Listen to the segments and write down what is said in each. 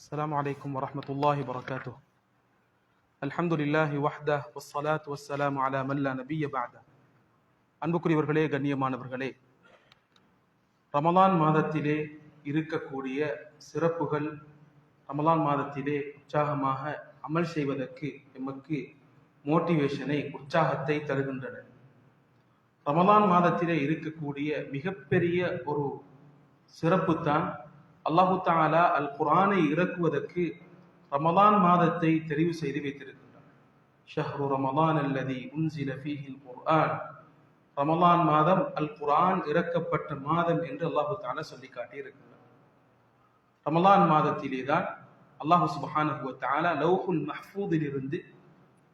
السلام عليكم ورحمة الله وبركاته الحمد لله وحده والصلاة والسلام على من لا نبي بعده அன்புக்குரியவர்களே கண்ணியமானவர்களே ரமலான் மாதத்திலே இருக்கக்கூடிய சிறப்புகள் ரமலான் மாதத்திலே உற்சாகமாக அமல் செய்வதற்கு எமக்கு மோட்டிவேஷனை உற்சாகத்தை தருகின்றன ரமலான் மாதத்திலே இருக்கக்கூடிய மிகப்பெரிய ஒரு சிறப்பு தான் அல்லாஹு தாலா அல் குரானை இறக்குவதற்கு ரமலான் மாதத்தை தெரிவு செய்து வைத்திருக்கின்றார் ஷஹ்ரு ரமலான் அல்லதி உன்சில ஃபீஹில் குர்ஆன். ரமலான் மாதம் அல் குரான் இறக்கப்பட்ட மாதம் என்று அல்லாஹு தாலா சொல்லி காட்டியிருக்கின்றார் ரமலான் மாதத்திலே தான் அல்லாஹு சுபஹானஹு தாலா தஆலா லௌஹுல் மஹ்ஃபூதிலிருந்து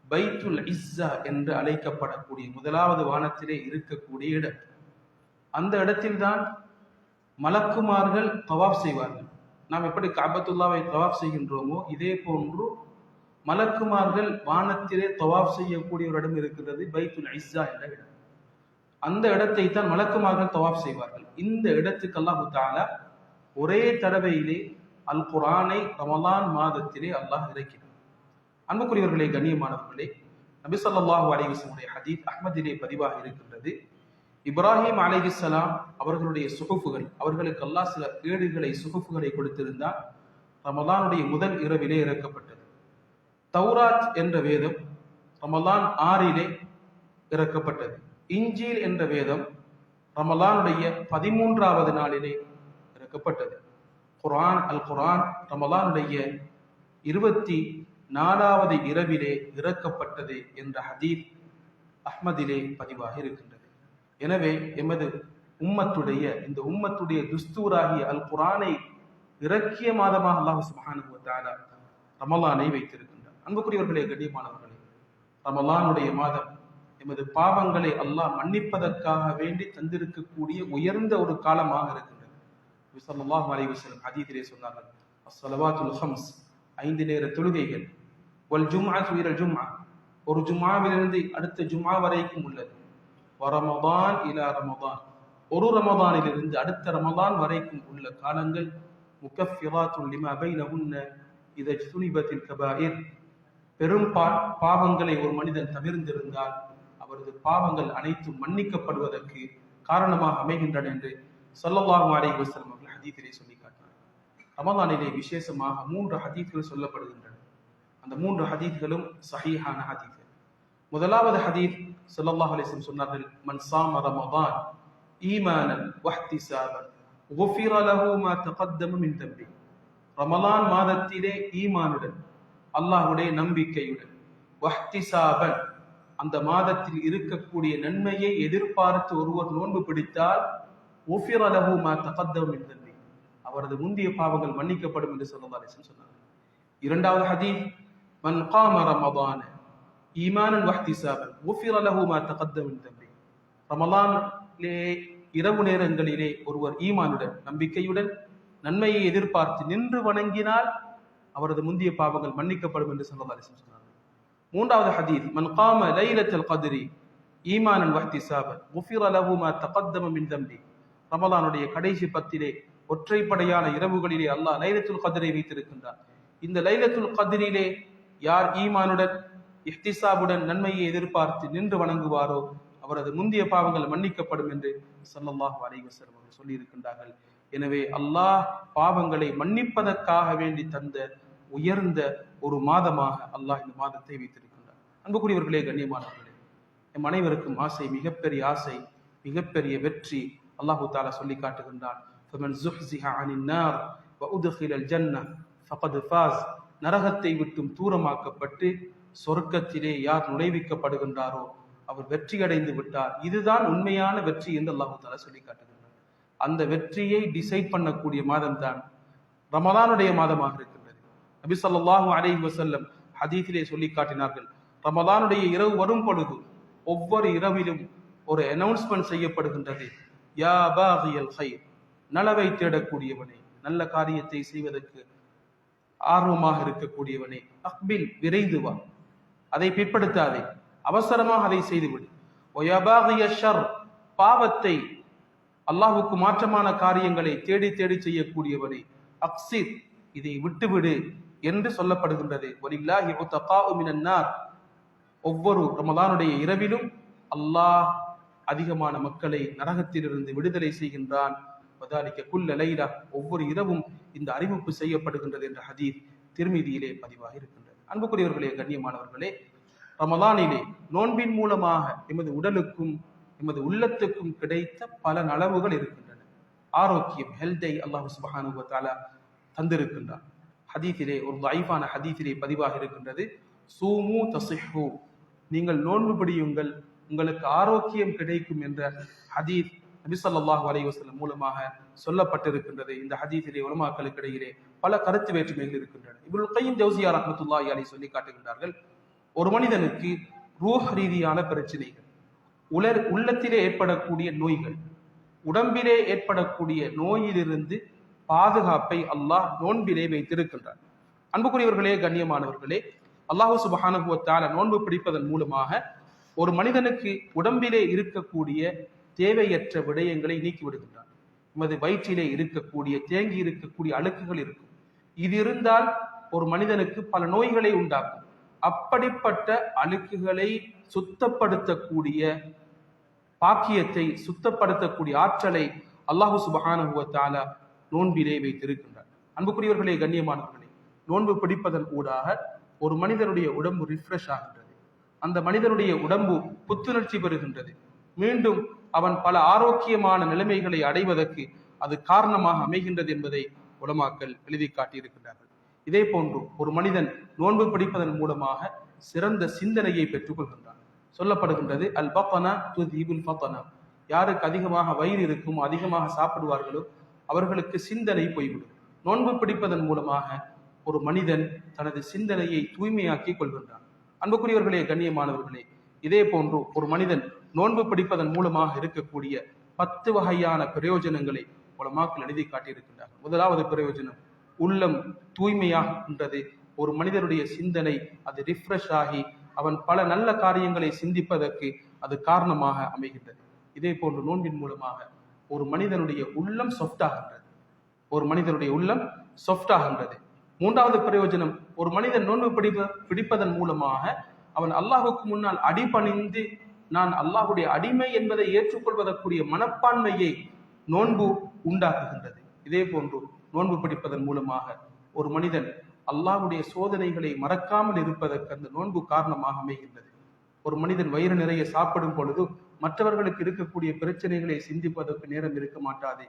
பைத்துல் இஸ்ஸா என்று அழைக்கப்படக்கூடிய முதலாவது வானத்திலே இருக்கக்கூடிய இடம். அந்த இடத்தில்தான் மலக்குமார்கள் தவாப் செய்வார்கள். நாம் எப்படி காபத்துல்லாவை தவாப் செய்கின்றோமோ இதே போன்று மலக்குமார்கள் வானத்திலே தவாப் செய்யக்கூடிய ஒரு இடம் இருக்கிறது பைத்துல் இஸ்ஸா என்ற இடம். அந்த இடத்தை தான் மலக்குமார்கள் தவாப் செய்வார்கள். இந்த இடத்துக்கு அல்லாஹு தாலா ஒரே தடவையிலே அல் குரானை ரமலான் மாதத்திலே அல்லாஹ் இறக்கினார் அன்புக்குரியவர்களே கண்ணியமானவர்களே நபி ஸல்லல்லாஹு அலைஹி வஸல்லம் அஹ்மதிலே பதிவாக இருக்கின்றது. இப்ராஹிம் அலிஹிஸ்லாம் அவர்களுடைய சுகுஃபுகள் அவர்களுக்கு அல்லாஹ் சில ஏடுகளை சுகுஃபுகளை கொடுத்திருந்தால் ரமலானுடைய முதல் இரவிலே இறக்கப்பட்டது. தௌராத் என்ற வேதம் ரமலான் ஆறிலே இறக்கப்பட்டது. இஞ்சீல் என்ற வேதம் ரமலானுடைய பதிமூன்றாவது நாளிலே இறக்கப்பட்டது. குர்ஆன் அல் குரான் ரமலானுடைய இருபத்தி நாலாவது இரவிலே இறக்கப்பட்டது என்ற ஹதீப் அஹ்மதிலே பதிவாக இருக்கின்றது. எனவே எமது உம்மத்துடைய இந்த உம்மத்துடைய துஸ்தூராகிய அல் குரானை இறக்கிய மாதமாக அல்லாஹ் சுப்ஹானஹு ரமலானை வைத்திருக்கின்றார். அன்புக்குரியவர்களே கண்ணியமானவர்களே ரமலானுடைய மாதம் எமது பாவங்களை அல்லாஹ் மன்னிப்பதற்காக வேண்டி தந்திருக்கக்கூடிய உயர்ந்த ஒரு காலமாக இருக்கின்றது. அதீதிரே ஸல்லல்லாஹு அலைஹி சொன்னார்கள் அஸ்ஸலவாத்துல் ஹம்ஸ் ஐந்து நேர தொழுகைகள் வல் ஜும்அத்து இலல் ஜும்ஆ ஒரு ஜுமாவிலிருந்து அடுத்த ஜும்மா வரைக்கும் உள்ளது. வரமதான் இலா ரமதான். ஒரு ரமதானிலிருந்து அடுத்த ரமதான் வரைக்கும் உள்ள காலங்கள் முகஃபிராத்துல் லிமா பைனஹுன்ன இதை சுனிபத்தில் கபாயிர். பெரும் பா பாவங்களை ஒரு மனிதன் தவிர்ந்திருந்தால் அவரது பாவங்கள் அனைத்தும் மன்னிக்கப்படுவதற்கு காரணமாக அமைகின்றன என்று ஸல்லல்லாஹு அலைஹி வஸல்லம் அவர்கள் ஹதீத்திலே சொல்லி காட்டினார். ரமதானிலே விசேஷமாக மூன்று ஹதீத்கள் சொல்லப்படுகின்றன. அந்த மூன்று ஹதீத்களும் சஹீஹான ஹதீத் முதலாவது ஹதீத் சொல்லல்லாஹ் அலிஸ்லம் சொன்னார்கள் மன் சாம ஈமானன் வஹ்தி சாபன் குஃபிர லஹு மா தகத்தம மின் ரமலான் மாதத்திலே ஈமானுடன் அல்லாஹுடைய நம்பிக்கையுடன் வஹ்தி சாபன் அந்த மாதத்தில் இருக்கக்கூடிய நன்மையை எதிர்பார்த்து ஒருவர் நோன்பு பிடித்தால் ஒஃபிர லஹு மா தகத்தம தம்பி. அவரது முந்தைய பாவங்கள் மன்னிக்கப்படும் என்று சொல்லல்லா அலிஸ்லம் சொன்னார்கள். இரண்டாவது ஹதீத் மன் காம ரமதான ஈமானன் வஹ்திசாபன். ஒஃபிர் அலஹுமா தகத்தமின் தம்பி. ரமலானிலே இரவு நேரங்களிலே ஒருவர் ஈமானுடன் நம்பிக்கையுடன் நன்மையை எதிர்பார்த்து நின்று வணங்கினால் அவரது முந்தைய பாவங்கள் மன்னிக்கப்படும் என்று சொல்லவாரி சொன்னார்கள். மூன்றாவது ஹதீத் மன் காம லைலத்தில் கதிரி ஈமானன் வஹ்திசாபன். ஒஃபிர் அலஹுமா தகத்தமின் தம்பி. ரமலானுடைய கடைசி பத்திலே ஒற்றைப்படையான இரவுகளிலே அல்லாஹ் லைலத்துல் கதிரை வைத்திருக்கின்றார் இந்த லைலத்துல் கதிரிலே யார் ஈமானுடன் இஃப்திசாபுடன் நன்மையை எதிர்பார்த்து நின்று வணங்குவாரோ அவரது முந்தைய பாவங்கள் மன்னிக்கப்படும் என்று சல்லல்லாஹ் அலைவசர் அவர்கள் சொல்லியிருக்கின்றார்கள். எனவே அல்லாஹ் பாவங்களை மன்னிப்பதற்காக வேண்டி தந்த உயர்ந்த ஒரு மாதமாக அல்லாஹ் இந்த மாதத்தை வைத்திருக்கின்றார். அன்புக்குரியவர்களே கண்ணியமானவர்களே என் அனைவருக்கும் ஆசை மிகப்பெரிய ஆசை மிகப்பெரிய வெற்றி அல்லாஹு தாலா சொல்லி காட்டுகின்றான். நரகத்தை விட்டும் தூரமாக்கப்பட்டு சொர்க்கத்திலே யார் நுழைவிக்கப்படுகின்றாரோ அவர் வெற்றி அடைந்து விட்டார். இதுதான் உண்மையான வெற்றி என்று அல்லாஹால சொல்லி காட்டுகின்றார் அந்த வெற்றியை டிசைட் பண்ணக்கூடிய மாதம் தான் ரமதானுடைய மாதமாக இருக்கின்றது. நபி சொல்லாஹு அலை வசல்லம் ஹதீஃபிலே சொல்லி காட்டினார்கள் ரமதானுடைய இரவு வரும் பொழுது ஒவ்வொரு இரவிலும் ஒரு அனௌன்ஸ்மெண்ட் செய்யப்படுகின்றது. யா பாகியல் ஹைர் நலவை தேடக்கூடியவனே நல்ல காரியத்தை செய்வதற்கு ஆர்வமாக இருக்கக்கூடியவனே அக்பில் விரைந்து வா. அதை பிற்படுத்தாதே. அவசரமாக அதை செய்துவிடு. ஒயபாகிய ஷர் பாவத்தை அல்லாஹுக்கு மாற்றமான காரியங்களை தேடி தேடி செய்யக்கூடியவனை. அக்சித் இதை விட்டுவிடு என்று சொல்லப்படுகின்றது. ஒவ்வொரு ரமதானுடைய இரவிலும் அல்லாஹ் அதிகமான மக்களை நரகத்திலிருந்து விடுதலை செய்கின்றான். ஒவ்வொரு இரவும் இந்த அறிவிப்பு செய்யப்படுகின்றது என்ற ஹதீர் திருமீதியிலே பதிவாக இருக்கின்றது அன்புக்குரியவர்களே கண்ணியமானவர்களே ரமதானிலே நோன்பின் மூலமாக எமது உடலுக்கும் எமது உள்ளத்துக்கும் கிடைத்த பல நலவுகள் இருக்கின்றன. ஆரோக்கியம் ஹெல்த்தை அல்லாஹு சுபஹானு வ தஆலா தந்திருக்கின்றான். ஹதீஸிலே ஒரு லைஃபான ஹதீஸிலே பதிவாக இருக்கின்றது சூமு தசிஹு. நீங்கள் நோன்பு பிடியுங்கள் உங்களுக்கு ஆரோக்கியம் கிடைக்கும் என்ற ஹதீஸ் நபி ஸல்லல்லாஹு மூலமாக சொல்லப்பட்டிருக்கின்றது. இந்த ஹதீஸிலே உலமாக்களுக்கு இடையிலே பல கருத்து வேற்றுமைகள் இருக்கின்றன. இவர்கள் கையும் ஜௌசியா ரஹ்மத்துல்லாஹி அலி சொல்லி காட்டுகின்றார்கள் ஒரு மனிதனுக்கு ரூஹ் ரீதியான பிரச்சனைகள் உலர் உள்ளத்திலே ஏற்படக்கூடிய நோய்கள் உடம்பிலே ஏற்படக்கூடிய நோயிலிருந்து பாதுகாப்பை அல்லாஹ் நோன்பிலே வைத்திருக்கின்றார் அன்புக்குரியவர்களே கண்ணியமானவர்களே அல்லாஹு சுபஹானஹு நோன்பு பிடிப்பதன் மூலமாக ஒரு மனிதனுக்கு உடம்பிலே இருக்கக்கூடிய தேவையற்ற விடயங்களை நீக்கி விடுகின்றார் நமது வயிற்றிலே இருக்கக்கூடிய தேங்கி இருக்கக்கூடிய அழுக்குகள் இருக்கும். இது இருந்தால் ஒரு மனிதனுக்கு பல நோய்களை உண்டாக்கும். அப்படிப்பட்ட அழுக்குகளை சுத்தப்படுத்தக்கூடிய பாக்கியத்தை சுத்தப்படுத்தக்கூடிய ஆற்றலை அல்லாஹு சுபஹானுவத்தால நோன்பிலே வைத்திருக்கின்றார். அன்புக்குரியவர்களே கண்ணியமானவர்களே நோன்பு பிடிப்பதன் ஊடாக ஒரு மனிதனுடைய உடம்பு ரிஃப்ரெஷ் ஆகின்றது. அந்த மனிதனுடைய உடம்பு புத்துணர்ச்சி பெறுகின்றது. மீண்டும் அவன் பல ஆரோக்கியமான நிலைமைகளை அடைவதற்கு அது காரணமாக அமைகின்றது என்பதை உலமாக்கள் எழுதி காட்டியிருக்கின்றார்கள். இதே போன்று ஒரு மனிதன் நோன்பு பிடிப்பதன் மூலமாக சிறந்த சிந்தனையை பெற்றுக்கொள்கின்றான். சொல்லப்படுகின்றது அல் பப்பனா துதீபுல் ஃபத்தனா யாருக்கு அதிகமாக வயிறு இருக்கும் அதிகமாக சாப்பிடுவார்களோ அவர்களுக்கு சிந்தனை போய்விடும். நோன்பு பிடிப்பதன் மூலமாக ஒரு மனிதன் தனது சிந்தனையை தூய்மையாக்கி கொள்கின்றான். அன்புக்குரியவர்களே கண்ணியமானவர்களே இதே போன்று ஒரு மனிதன் நோன்பு பிடிப்பதன் மூலமாக இருக்கக்கூடிய பத்து வகையான பிரயோஜனங்களை உலமாக்கள் எழுதி காட்டியிருக்கின்றார்கள். முதலாவது பிரயோஜனம் உள்ளம் தூய்மையாகின்றது. ஒரு மனிதனுடைய சிந்தனை அது ரிஃப்ரெஷ் ஆகி அவன் பல நல்ல காரியங்களை சிந்திப்பதற்கு அது காரணமாக அமைகின்றது. இதே போன்று நோன்பின் மூலமாக ஒரு மனிதனுடைய உள்ளம் சொஃப்டாகின்றது ஒரு மனிதனுடைய உள்ளம் சொஃப்டாகின்றது மூன்றாவது பிரயோஜனம் ஒரு மனிதன் நோன்பு பிடிப்ப பிடிப்பதன் மூலமாக அவன் அல்லாஹுக்கு முன்னால் அடிபணிந்து நான் அல்லாஹுடைய அடிமை என்பதை ஏற்றுக்கொள்வதற்குரிய மனப்பான்மையை நோன்பு உண்டாக்குகின்றது. இதே போன்று நோன்பு பிடிப்பதன் மூலமாக ஒரு மனிதன் அல்லாஹுடைய சோதனைகளை மறக்காமல் இருப்பதற்கு அந்த நோன்பு காரணமாக அமைகின்றது. ஒரு மனிதன் வயிறு நிறைய சாப்பிடும் பொழுது மற்றவர்களுக்கு இருக்கக்கூடிய பிரச்சனைகளை சிந்திப்பதற்கு நேரம் இருக்க மாட்டாது.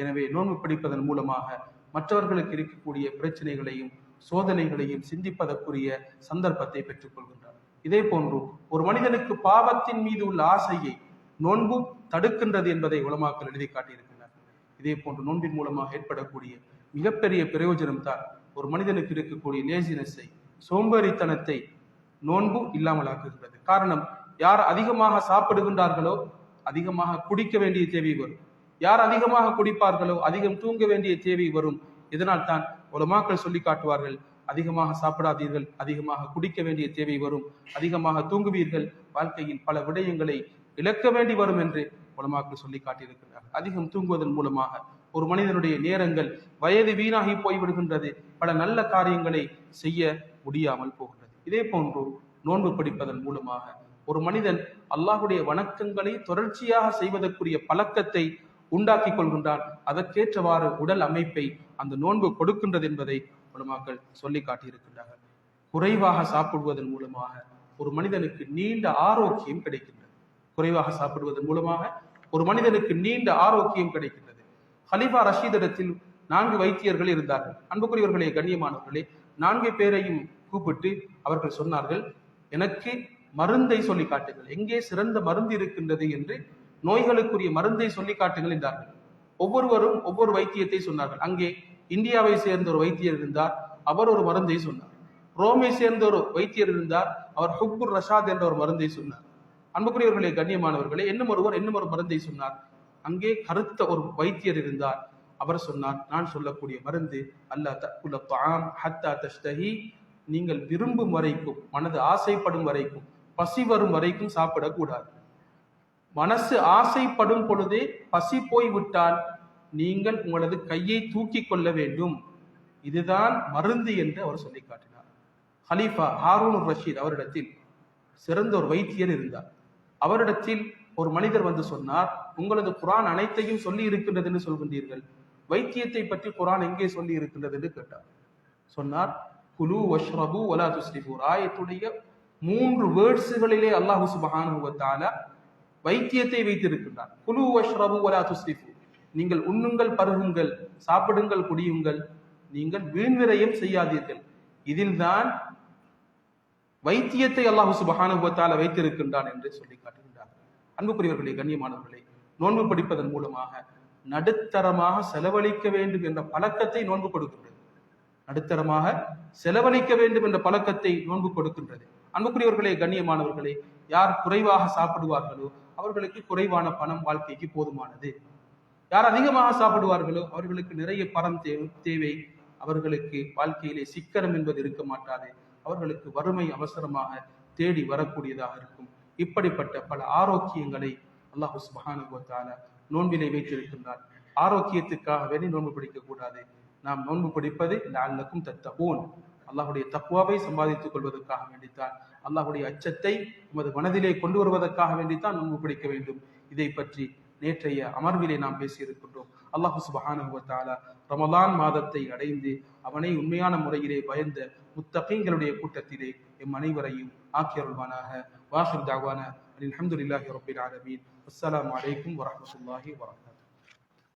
எனவே நோன்பு பிடிப்பதன் மூலமாக மற்றவர்களுக்கு இருக்கக்கூடிய பிரச்சனைகளையும் சோதனைகளையும் சிந்திப்பதற்குரிய சந்தர்ப்பத்தை பெற்றுக்கொள்கின்றார். இதே போன்று ஒரு மனிதனுக்கு பாவத்தின் மீது உள்ள ஆசையை நோன்பு தடுக்கின்றது என்பதை உலமாக்கள் எழுதி காட்டியிருக்கிறார் இதே போன்று நோன்பின் மூலமாக ஏற்படக்கூடிய மிகப்பெரிய பிரயோஜனம் தான் ஒரு மனிதனுக்கு இருக்கக்கூடிய லேசினஸை சோம்பேறித்தனத்தை நோன்பு இல்லாமலாக்குகின்றது. காரணம் யார் அதிகமாக சாப்பிடுகின்றார்களோ அதிகமாக குடிக்க வேண்டிய தேவை வரும். யார் அதிகமாக குடிப்பார்களோ அதிகம் தூங்க வேண்டிய தேவை வரும். இதனால் தான் உலமாக்கள் சொல்லி காட்டுவார்கள் அதிகமாக சாப்பிடாதீர்கள் அதிகமாக குடிக்க வேண்டிய தேவை வரும் அதிகமாக தூங்குவீர்கள். வாழ்க்கையில் பல விடயங்களை இழக்க வேண்டி வரும் என்று உலமாக்கள் சொல்லி காட்டியிருக்கிறார் அதிகம் தூங்குவதன் மூலமாக ஒரு மனிதனுடைய நேரங்கள் வயது வீணாகி போய்விடுகின்றது. பல நல்ல காரியங்களை செய்ய முடியாமல் போகின்றது. இதே போன்று நோன்பு பிடிப்பதன் மூலமாக ஒரு மனிதன் அல்லாஹுடைய வணக்கங்களை தொடர்ச்சியாக செய்வதற்குரிய பழக்கத்தை உண்டாக்கி கொள்கின்றான். அதற்கேற்றவாறு உடல் அமைப்பை அந்த நோன்பு கொடுக்கின்றது என்பதை உலமாக்கள் சொல்லி காட்டியிருக்கின்றார்கள். குறைவாக சாப்பிடுவதன் மூலமாக ஒரு மனிதனுக்கு நீண்ட ஆரோக்கியம் கிடைக்கின்றது. குறைவாக சாப்பிடுவதன் மூலமாக ஒரு மனிதனுக்கு நீண்ட ஆரோக்கியம் கிடைக்கின்றது. ஹலிஃபா ரஷீதிடத்தில் நான்கு வைத்தியர்கள் இருந்தார்கள். அன்புக்குரியவர்களே கண்ணியமானவர்களே நான்கு பேரையும் கூப்பிட்டு அவர்கள் சொன்னார்கள் எனக்கு மருந்தை சொல்லி காட்டுங்கள். எங்கே சிறந்த மருந்து இருக்கின்றது என்று நோய்களுக்குரிய மருந்தை சொல்லி காட்டுங்கள் என்றார்கள். ஒவ்வொருவரும் ஒவ்வொரு வைத்தியத்தை சொன்னார்கள். அங்கே இந்தியாவை சேர்ந்த ஒரு வைத்தியர் இருந்தார். அவர் ஒரு மருந்தை சொன்னார். ரோமை சேர்ந்த ஒரு வைத்தியர் இருந்தார். அவர் ஹுக்குர் ரஷாத் என்ற ஒரு மருந்தை சொன்னார். அன்புக்குரியவர்களே கண்ணியமானவர்களே என்னும் ஒருவர் என்னும் ஒரு மருந்தை சொன்னார். அங்கே கருத்த ஒரு வைத்தியர் இருந்தார். அவர் சொன்னார் நான் சொல்லக்கூடிய மருந்து அல்லா தக்குல தாம் ஹத்தா தஷ்டஹி நீங்கள் விரும்பும் வரைக்கும் மனது ஆசைப்படும் வரைக்கும் பசி வரும் வரைக்கும் சாப்பிடக்கூடாது. மனசு ஆசைப்படும் பொழுதே பசி போய்விட்டால் நீங்கள் உங்களது கையை தூக்கி கொள்ள வேண்டும். இதுதான் மருந்து என்று அவர் சொல்லி காட்டினார். ஹலீஃபா ஹாரூன் ரஷீத் அவரிடத்தில் சிறந்த ஒரு வைத்தியர் இருந்தார். அவரிடத்தில் ஒரு மனிதர் வந்து சொன்னார் உங்களது குரான் அனைத்தையும் சொல்லி இருக்கின்றது என்று சொல்கின்றீர்கள். வைத்தியத்தை பற்றி குரான் எங்கே சொல்லி இருக்கின்றது என்று கேட்டார். சொன்னார் குலு வஷ்ரபு ஒலா துஸ்ரிபு ராயத்துடைய மூன்று வேர்ட்ஸுகளிலே அல்லாஹு சுபஹானஹு வைத்தியத்தை வைத்திருக்கின்றார். குலு வஷ்ரபு ஒலா துஸ்ரிஃபு. நீங்கள் உண்ணுங்கள் பருகுங்கள் சாப்பிடுங்கள் குடியுங்கள். நீங்கள் வீண்விரையும் செய்யாதீர்கள். இதில்தான் வைத்தியத்தை அல்லாஹு சுபஹானஹு வைத்திருக்கின்றான் என்று சொல்லி காட்டுகின்றார் அன்புக்குரியவர்களே கண்ணியமானவர்களே நோன்பு படிப்பதன் மூலமாக நடுத்தரமாக செலவழிக்க வேண்டும் என்ற பழக்கத்தை நோன்பு கொடுக்கின்றது. நடுத்தரமாக செலவழிக்க வேண்டும் என்ற பழக்கத்தை நோன்பு கொடுக்கின்றது. அன்புக்குரியவர்களே கண்ணியமானவர்களே யார் குறைவாக சாப்பிடுவார்களோ அவர்களுக்கு குறைவான பணம் வாழ்க்கைக்கு போதுமானது. யார் அதிகமாக சாப்பிடுவார்களோ அவர்களுக்கு நிறைய பணம் தேவை தேவை. அவர்களுக்கு வாழ்க்கையிலே சிக்கனம் என்பது இருக்க மாட்டாது. அவர்களுக்கு வறுமை அவசரமாக தேடி வரக்கூடியதாக இருக்கும். இப்படிப்பட்ட பல ஆரோக்கியங்களை அல்லாஹ் சுபஹானஹு வ நோன்பிலே வைத்திருக்கின்றார் ஆரோக்கியத்துக்காக வேண்டி நோன்பு பிடிக்க கூடாது. நாம் நோன்பு பிடிப்பது லஅல்லக்கும் தத்தபோன் அல்லாஹுடைய தக்குவாவை சம்பாதித்துக் கொள்வதற்காக வேண்டித்தான். அல்லாஹுடைய அச்சத்தை நமது மனதிலே கொண்டு வருவதற்காக வேண்டித்தான் நோன்பு பிடிக்க வேண்டும். இதை பற்றி நேற்றைய அமர்விலே நாம் பேசியிருக்கின்றோம். அல்லாஹு சுபஹானஹு ரமலான் மாதத்தை அடைந்து அவனை உண்மையான முறையிலே பயந்த முத்தகைங்களுடைய கூட்டத்திலே எம் அனைவரையும் ஆக்கியருள்வானாக. வாஹிர் தாவான அல்ஹம்துலில்லாஹி ரப்பில் ஆலமீன். அஸ்ஸலாமு அலைக்கும் வரமத்துல்லாஹி வபரகாத்துஹு